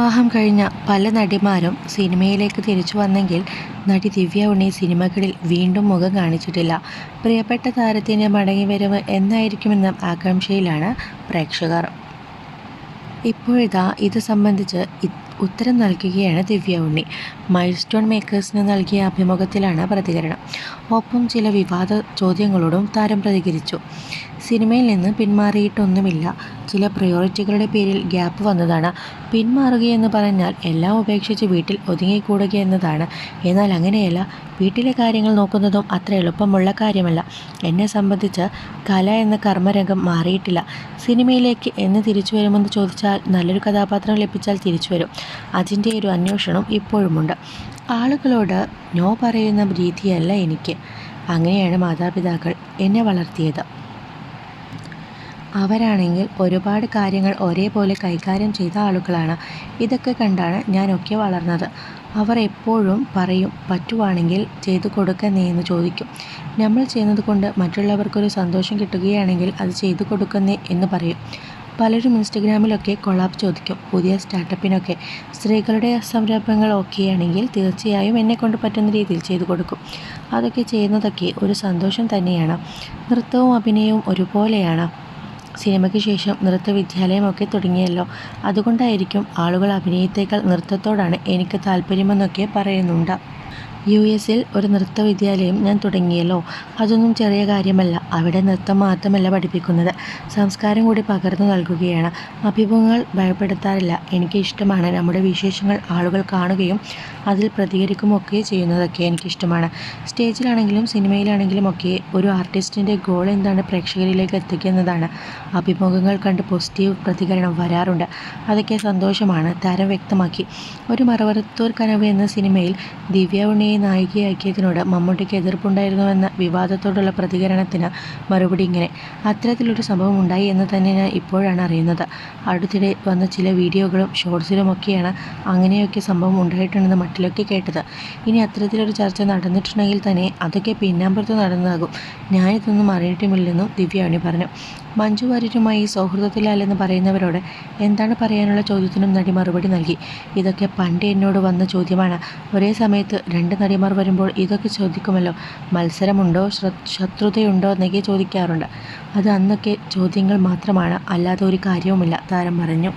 വിവാഹം കഴിഞ്ഞ പല നടിമാരും സിനിമയിലേക്ക് തിരിച്ചു വന്നെങ്കിൽ നടി ദിവ്യ ഉണ്ണി സിനിമകളിൽ വീണ്ടും മുഖം കാണിച്ചിട്ടില്ല. പ്രിയപ്പെട്ട താരത്തിന്റെ മടങ്ങിവരവ് എന്നായിരിക്കുമെന്ന ആകാംക്ഷയിലാണ് പ്രേക്ഷകർ. ഇപ്പോഴിതാ ഇത് സംബന്ധിച്ച് ഉത്തരം നൽകുകയാണ് ദിവ്യ ഉണ്ണി. മൈൽ സ്റ്റോൺ മേക്കേഴ്സിന് നൽകിയ അഭിമുഖത്തിലാണ് പ്രതികരണം. ഒപ്പം ചില വിവാദ ചോദ്യങ്ങളോടും താരം പ്രതികരിച്ചു. സിനിമയിൽ നിന്ന് പിന്മാറിയിട്ടൊന്നുമില്ല. ചില പ്രയോറിറ്റികളുടെ പേരിൽ ഗ്യാപ്പ് വന്നതാണ്. പിന്മാറുകയെന്ന് പറഞ്ഞാൽ എല്ലാം ഉപേക്ഷിച്ച് വീട്ടിൽ ഒതുങ്ങിക്കൂടുക എന്നതാണ്. എന്നാൽ അങ്ങനെയല്ല വീട്ടിലെ കാര്യങ്ങൾ നോക്കുന്നതും അത്ര എളുപ്പമുള്ള കാര്യമല്ല. എന്നെ സംബന്ധിച്ച് കല എന്ന കർമ്മരംഗം മാറിയിട്ടില്ല. സിനിമയിലേക്ക് എന്ന് തിരിച്ചു വരുമെന്ന് ചോദിച്ചാൽ നല്ലൊരു കഥാപാത്രം ലഭിച്ചാൽ തിരിച്ചു വരും. അതിന്റെ ഒരു അന്വേഷണം ഇപ്പോഴുമുണ്ട്. ആളുകളോട് നോ പറയുന്ന രീതിയല്ല എനിക്ക്. അങ്ങനെയാണ് മാതാപിതാക്കൾ എന്നെ വളർത്തിയത്. അവരാണെങ്കിൽ ഒരുപാട് കാര്യങ്ങൾ ഒരേപോലെ കൈകാര്യം ചെയ്ത ആളുകളാണ്. ഇതൊക്കെ കണ്ടാണ് ഞാനൊക്കെ വളർന്നത്. അവർ എപ്പോഴും പറയും പറ്റുവാണെങ്കിൽ ചെയ്തു കൊടുക്കുന്നേ എന്ന് ചോദിക്കും. നമ്മൾ ചെയ്യുന്നത് കൊണ്ട് മറ്റുള്ളവർക്കൊരു സന്തോഷം കിട്ടുകയാണെങ്കിൽ അത് ചെയ്തു കൊടുക്കുന്നേ എന്ന് പറയും. പലരും ഇൻസ്റ്റഗ്രാമിലൊക്കെ കൊളാബ് ചോദിക്കും പുതിയ സ്റ്റാർട്ടപ്പിനൊക്കെ സ്ത്രീകളുടെ സംരംഭങ്ങൾ ഓക്കെയാണെങ്കിൽ തീർച്ചയായും എന്നെ കൊണ്ട് പറ്റുന്ന രീതിയിൽ ചെയ്തു കൊടുക്കും. അതൊക്കെ ചെയ്യുന്നതൊക്കെ ഒരു സന്തോഷം തന്നെയാണ്. നൃത്തവും അഭിനയവും ഒരുപോലെയാണ്. സിനിമയ്ക്ക് ശേഷം നൃത്ത വിദ്യാലയമൊക്കെ തുടങ്ങിയല്ലോ. അതുകൊണ്ടായിരിക്കും ആളുകൾ അഭിനയത്തേക്കാൾ നൃത്തത്തോടാണ് എനിക്ക് താല്പര്യമെന്നൊക്കെ പറയുന്നുണ്ട്. യു എസിൽ ഒരു നൃത്ത വിദ്യാലയം ഞാൻ തുടങ്ങിയല്ലോ. അതൊന്നും ചെറിയ കാര്യമല്ല. അവിടെ നൃത്തം മാത്രമല്ല പഠിപ്പിക്കുന്നത്. സംസ്കാരം കൂടി പകർന്നു നൽകുകയാണ്. അഭിമുഖങ്ങൾ ഭയപ്പെടുത്താറില്ല. എനിക്ക് ഇഷ്ടമാണ്. നമ്മുടെ വിശേഷങ്ങൾ ആളുകൾ കാണുകയും അതിൽ പ്രതികരിക്കുമൊക്കെ ചെയ്യുന്നതൊക്കെ എനിക്കിഷ്ടമാണ്. സ്റ്റേജിലാണെങ്കിലും സിനിമയിലാണെങ്കിലും ഒക്കെ ഒരു ആർട്ടിസ്റ്റിന്റെ ഗോൾ എന്താണ് പ്രേക്ഷകരിലേക്ക് എത്തിക്കുന്നതാണ്. അഭിമുഖങ്ങൾ കണ്ട് പോസിറ്റീവ് പ്രതികരണം വരാറുണ്ട്. അതൊക്കെ സന്തോഷമാണ്. താരം വ്യക്തമാക്കി. ഒരു മറവറത്തൂർ കനവ് എന്ന സിനിമയിൽ ദിവ്യ ഉണ്ണിയെ നായികയാക്കിയതിനോട് മമ്മൂട്ടിക്ക് എതിർപ്പുണ്ടായിരുന്നുവെന്ന വിവാദത്തോടുള്ള പ്രതികരണത്തിന് മറുപടി ഇങ്ങനെ. അത്തരത്തിലൊരു സംഭവം ഉണ്ടായി എന്ന് തന്നെ ഞാൻ ഇപ്പോഴാണ് അറിയുന്നത്. അടുത്തിടെ വന്ന ചില വീഡിയോകളും ഷോർട്സിലുമൊക്കെയാണ് അങ്ങനെയൊക്കെ സംഭവം ഉണ്ടായിട്ടുണ്ടെന്ന് മട്ടിലൊക്കെ കേട്ടത്. ഇനി അത്തരത്തിലൊരു ചർച്ച നടന്നിട്ടുണ്ടെങ്കിൽ തന്നെ അതൊക്കെ പിന്നാമ്പുറത്ത് നടന്നതാകും. ഞാനിതൊന്നും അറിഞ്ഞിട്ടുമില്ലെന്നും ദിവ്യാണി പറഞ്ഞു. മഞ്ജു വാര്യരുമായി സൗഹൃദത്തിലല്ലെന്ന് പറയുന്നവരോട് എന്താണ് പറയാനുള്ള ചോദ്യത്തിനും നടി മറുപടി നൽകി. ഇതൊക്കെ പണ്ട് എന്നോട് വന്ന ചോദ്യമാണ്. ഒരേ സമയത്ത് രണ്ട് നടിമാർ വരുമ്പോൾ ഇതൊക്കെ ചോദിക്കുമല്ലോ? മത്സരമുണ്ടോ? ശത്രുതയുണ്ടോ? എന്നൊക്കെ ചോദിക്കാറുണ്ട്. അത് അന്നൊക്കെ ചോദ്യങ്ങൾ മാത്രമാണ്. അല്ലാതെ ഒരു കാര്യവുമില്ല. താരം പറഞ്ഞു.